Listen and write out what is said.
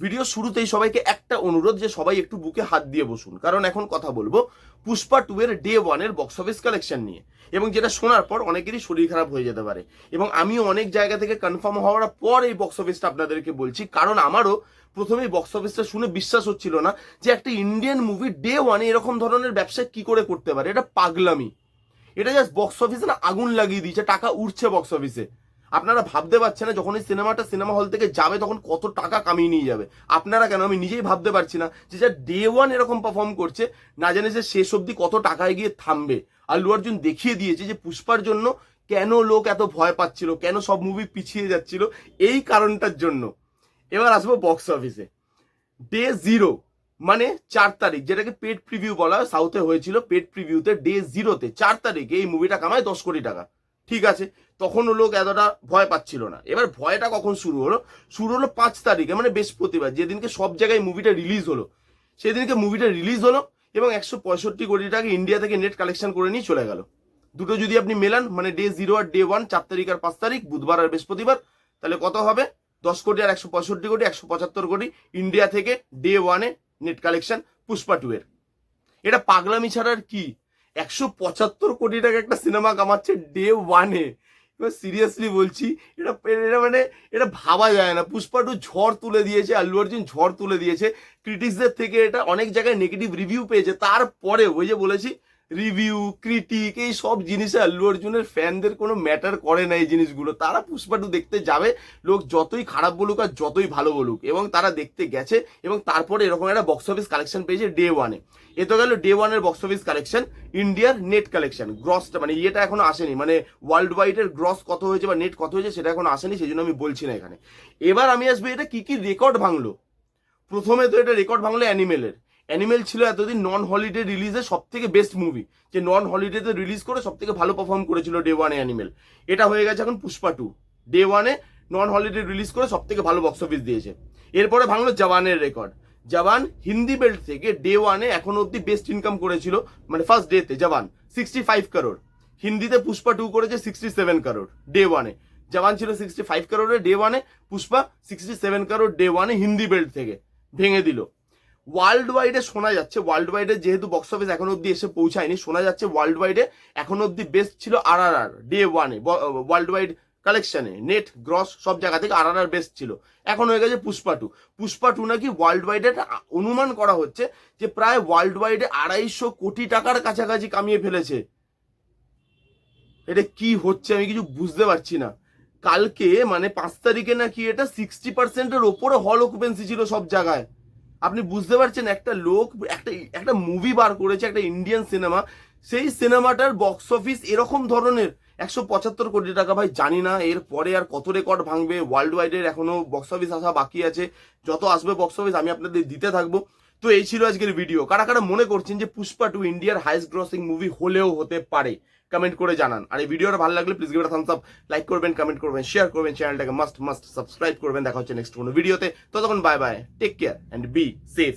Video শুরুতেই সবাইকে একটা অনুরোধ যে সবাই একটু বুকে হাত দিয়ে বসুন। কারণ এখন কথা বলব, পুষ্পা টু এর ডে ওয়ানের বক্স অফিস কালেকশন নিয়ে। এবং যেটা শোনার পর অনেকেরই শরীর খারাপ হয়ে যেতে পারে। এবং আমিও অনেক জায়গা থেকে কনফার্ম হওয়ার পর এই বক্স অফিসটা আপনাদেরকে বলছি। কারণ আমারও প্রথমেই বক্স অফিসটা শুনে বিশ্বাস হচ্ছিল না যে একটা ইন্ডিয়ান মুভি ডে ওয়ানে এরকম ধরনের ব্যবসা কি করে করতে পারে। এটা পাগলামি। এটা জাস্ট বক্স অফিসে না আগুন লাগিয়ে দিয়েছে, টাকা উঠছে বক্স অফিসে আপনারা ভাবতে পারছেন না, যখন এই সিনেমাটা সিনেমা হল থেকে যাবে, তখন কত টাকা কামিয়ে নিয়ে যাবে। আপনারা কেন? আমি নিজেই ভাবতে পারছি না যে যা ডে ওয়ান এরকম পারফর্ম করছে, না জানে যে শেষ অবধি কত টাকায় গিয়ে থামবে। আল্লু অর্জুন দেখিয়ে দিয়েছে যে পুষ্পার জন্য কেন লোক এত ভয় পাচ্ছিল, কেন সব মুভি পিছিয়ে যাচ্ছিল, এই কারণটার জন্য। এবার আসব বক্স অফিসে ডে জিরো মানে চার তারিখ, যেটাকে পেড প্রিভিউ বলা হয় সাউথে হয়েছিল পেড প্রিভিউতে ডে জিরোতে চার তারিখে এই মুভিটা কামায় দশ কোটি টাকা। ঠিক আছে, তখনও লোক এতটা ভয় পাচ্ছিল না। এবার ভয়টা কখন শুরু হলো? শুরু হলো পাঁচ তারিখে মানে বৃহস্পতিবার, যেদিনকে সব জায়গায় মুভিটা রিলিজ হলো। সেদিনকে মুভিটা রিলিজ হলো এবং একশো পঁয়ষট্টি কোটি টাকা ইন্ডিয়া থেকে নেট কালেকশন করে নিয়ে চলে গেল। দুটো যদি আপনি মেলান মানে ডে জিরো আর ডে ওয়ান চার তারিখ আর পাঁচ তারিখ, বুধবার আর বৃহস্পতিবার, তাহলে কত হবে? দশ কোটি আর একশো পঁয়ষট্টি কোটি, একশো পঁচাত্তর কোটি ইন্ডিয়া থেকে ডে ওয়ানে নেট কালেকশন পুষ্পা টু এর এটা পাগলামি ছাড়া আর কি? একশো পঁচাত্তর কোটি টাকা একটা সিনেমা কামাচ্ছে ডে ওয়ানে এবার সিরিয়াসলি বলছি, এটা এটা মানে এটা ভাবা যায় না। পুষ্পা টু ঝড় তুলে দিয়েছে, আল্লু অর্জুন ঝড় তুলে দিয়েছে। ক্রিটিক্সদের থেকে এটা অনেক জায়গায় নেগেটিভ রিভিউ পেয়েছে। তারপরে ওই যে বলেছি রিভিউ ক্রিটিক এই সব জিনিসে আল্লু অর্জুনের ফ্যানদের কোনো ম্যাটার করে না এই জিনিসগুলো। তারা পুষ্পা টু দেখতে যাবে, লোক যতই খারাপ বলুক আর যতই ভালো বলুক, এবং তারা দেখতে গেছে, এবং তারপরে এরকম একটা বক্স অফিস কালেকশন পেয়েছে ডে ওয়ানে এ। তো গেল ডে ওয়ানের বক্স অফিস কালেকশন ইন্ডিয়ার নেট কালেকশন গ্রসটা মানে ইয়েটা এখনও আসেনি মানে ওয়ার্ল্ড ওয়াইডের গ্রস কত হয়েছে বা নেট কত হয়েছে সেটা এখনও আসেনি সেই জন্য আমি বলছি না এখানে। এবার আমি আসব, এটা কি কি রেকর্ড ভাঙলো? প্রথমে তো এটা রেকর্ড ভাঙলো অ্যানিমেলের অ্যানিমেল ছিল এতদিন নন হলিডে রিলিজে সব থেকে বেস্ট মুভি যে নন হলিডেতে রিলিজ করে সব থেকে ভালো পারফর্ম করেছিল ডে ওয়ানে অ্যানিমেল এটা হয়ে গেছে এখন পুষ্পা টু ডে ওয়ানে নন হলিডে রিলিজ করে সব থেকে ভালো বক্স অফিস দিয়েছে। এরপরে ভাঙলো জওয়ানের রেকর্ড জওয়ান হিন্দি বেল্ট থেকে ডে ওয়ানে এখন অব্দি বেস্ট ইনকাম করেছিল মানে ফার্স্ট ডেতে জওয়ান সিক্সটি ফাইভ কারোর হিন্দিতে পুষ্পা টু করেছে সিক্সটি সেভেন কারোর ডে ওয়ানে জওয়ান ছিল সিক্সটি ফাইভ কারোরে ডে ওয়ানে Pushpa sixty seven crore day ওয়ানে হিন্দি বেল্ট থেকে ভেঙে দিল। ওয়ার্ল্ড ওয়াইডে শোনা যাচ্ছে ওয়ার্ল্ড ওয়াইডে যেহেতু বক্স অফিস এখন অব্দি এসে পৌঁছায়নি, শোনা যাচ্ছে ওয়ার্ল্ড ওয়াইডে এখন অব্দি বেস্ট ছিল আর আর আর ডে ওয়ানে ওয়ার্ল্ড ওয়াইড কালেকশনে নেট গ্রস সব জায়গা থেকে আর আর বেস্ট ছিল। এখন হয়ে গেছে পুষ্পা টু পুষ্পা টু নাকি ওয়ার্ল্ড ওয়াইডে অনুমান করা হচ্ছে যে প্রায় ওয়ার্ল্ড ওয়াইডে আড়াইশো কোটি টাকার কাছাকাছি কামিয়ে ফেলেছে। এটা কি হচ্ছে আমি কিছু বুঝতে পারছি না। কালকে মানে পাঁচ তারিখে নাকি এটা সিক্সটি পার্সেন্টের ওপরে হল অকুপেন্সি ছিল সব জায়গায়। আপনি বুঝতে পারছেন, একটা লোক, একটা একটা মুভি বার করেছে, একটা ইন্ডিয়ান সিনেমা সেই সিনেমাটার বক্স অফিস এরকম ধরনের একশো পঁচাত্তর কোটি টাকা, ভাই জানি না, এর পরে আর কত রেকর্ড ভাঙবে ওয়ার্ল্ড ওয়াইডের এখনও বক্স অফিস আসা বাকি আছে, যত আসবে বক্স অফিস আমি আপনাদের দিতে থাকব। তো এই ছিল আজকের ভিডিও কারা কারা মনে করছেন যে পুষ্পা টু ইন্ডিয়ার হাইস্ট গ্রসিং মুভি হলেও হতে পারে কমেন্ট করে জানান। আর এই ভিডিওটা ভালো লাগলে please give thumbs up like করবেন কমেন্ট করবেন শেয়ার করবেন চ্যানেলটাকে মাস্ট মাস্ট সাবস্ক্রাইব করবেন। দেখা হচ্ছে নেক্সট কোনো ভিডিওতে ততক্ষণ bye bye take care and be safe